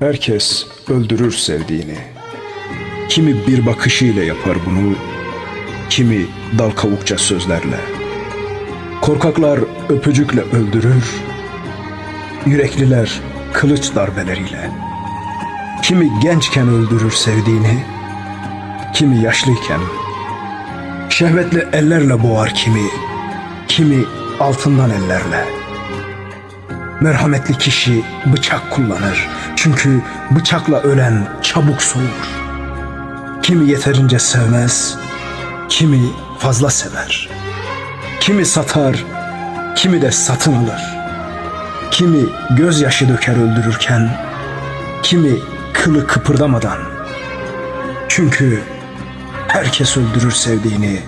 Herkes öldürür sevdiğini. Kimi bir bakışıyla yapar bunu, kimi dal kavukça sözlerle. Korkaklar öpücükle öldürür, yürekliler kılıç darbeleriyle. Kimi gençken öldürür sevdiğini, kimi yaşlıyken. Şehvetli ellerle boğar kimi, kimi altından ellerle. Merhametli kişi bıçak kullanır. Çünkü bıçakla ölen çabuk soğur. Kimi yeterince sevmez, kimi fazla sever. Kimi satar, kimi de satın alır. Kimi gözyaşı döker öldürürken, kimi kılı kıpırdamadan. Çünkü herkes öldürür sevdiğini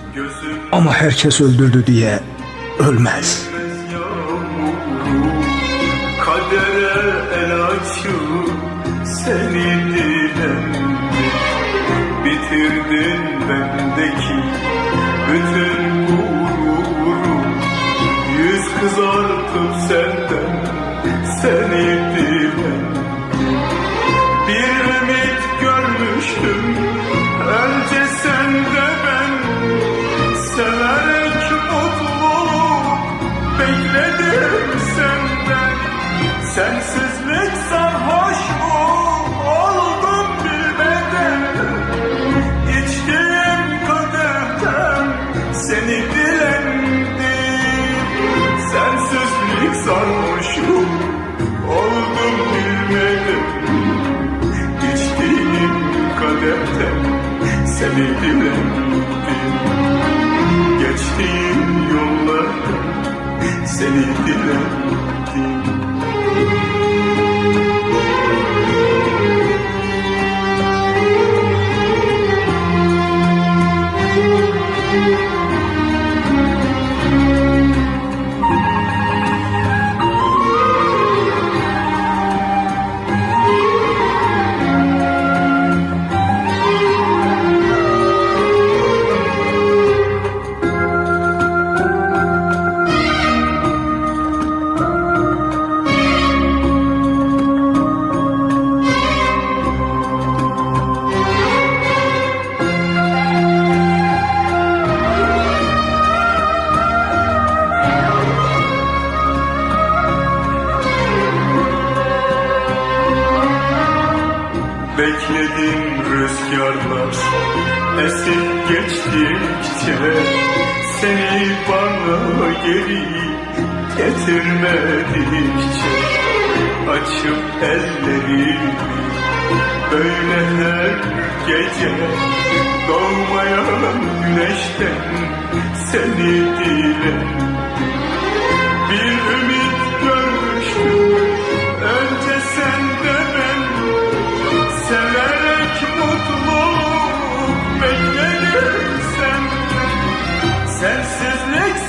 ama herkes öldürdü diye ölmez. El açıp seni dilendi Bitirdin bendeki seni dilendim Sensizlik sarhoşum. Oldum bilmedim. İçtiğim kadehten seni dilendim Bekledim rüzgarlar. Esip geçtikçe Seni bana geri getirmedikçe Açıp ellerimi böyle her gece Doğmayan güneşten seni dilerim Gerek mutluluk beklerim senden Sensizlik